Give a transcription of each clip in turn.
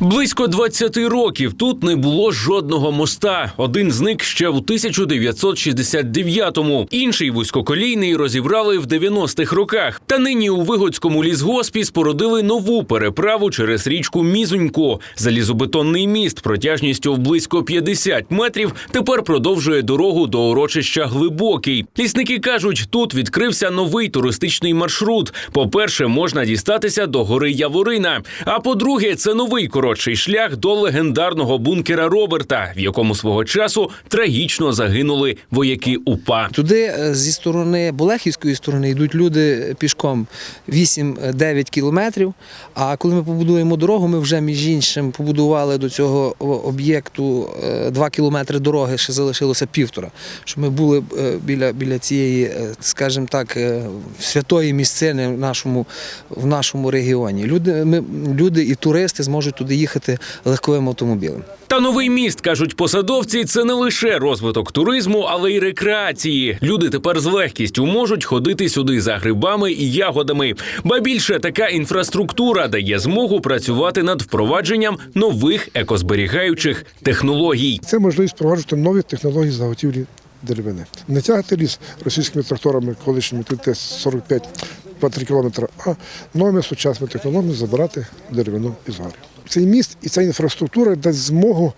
Близько 20 років тут не було жодного моста. Один зник ще у 1969-му. Інший вузькоколійний розібрали в 90-х роках. Та нині у Вигодському лісгоспі спорудили нову переправу через річку Мізунько. Залізобетонний міст протяжністю в близько 50 метрів тепер продовжує дорогу до урочища Глибокий. Лісники кажуть, тут відкрився новий туристичний маршрут. По-перше, можна дістатися до гори Яворина. А по-друге, це новий коротший шлях до легендарного бункера Роберта, в якому свого часу трагічно загинули вояки УПА. Туди е, зі сторони Болехівської сторони йдуть люди пішком 8-9 кілометрів. А коли ми побудуємо дорогу, ми вже між іншим побудували до цього об'єкту 2 кілометри дороги, ще залишилося півтора. Щоб ми були е, біля, біля цієї, е, скажімо так, е, святої місцини в нашому, в нашому регіоні. Люди, ми, люди і туристи зможуть туди їхати легковим автомобілем. Та новий міст кажуть посадовці. Це не лише розвиток туризму, але й рекреації. Люди тепер з легкістю можуть ходити сюди за грибами і ягодами. Ба більше така інфраструктура дає змогу працювати над впровадженням нових екозберігаючих технологій. Це можливість впроваджувати нові технології заготівлі деревини. Не тягати ліс російськими тракторами, колишніми тут 45 по 3 кілометри, а новими сучасними технологіями забирати деревину із гори. Цей міст і ця інфраструктура дасть змогу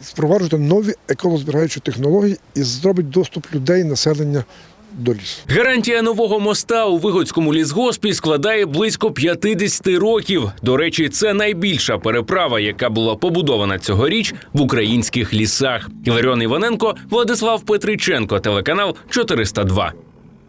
впроваджувати нові екологозберігаючі технології і зробить доступ людей, населення до лісу. Гарантія нового моста у Вигодському лісгоспі складає близько 50 років. До речі, це найбільша переправа, яка була побудована цьогоріч в українських лісах. Іларіон Іваненко, Владислав Петриченко, телеканал 402.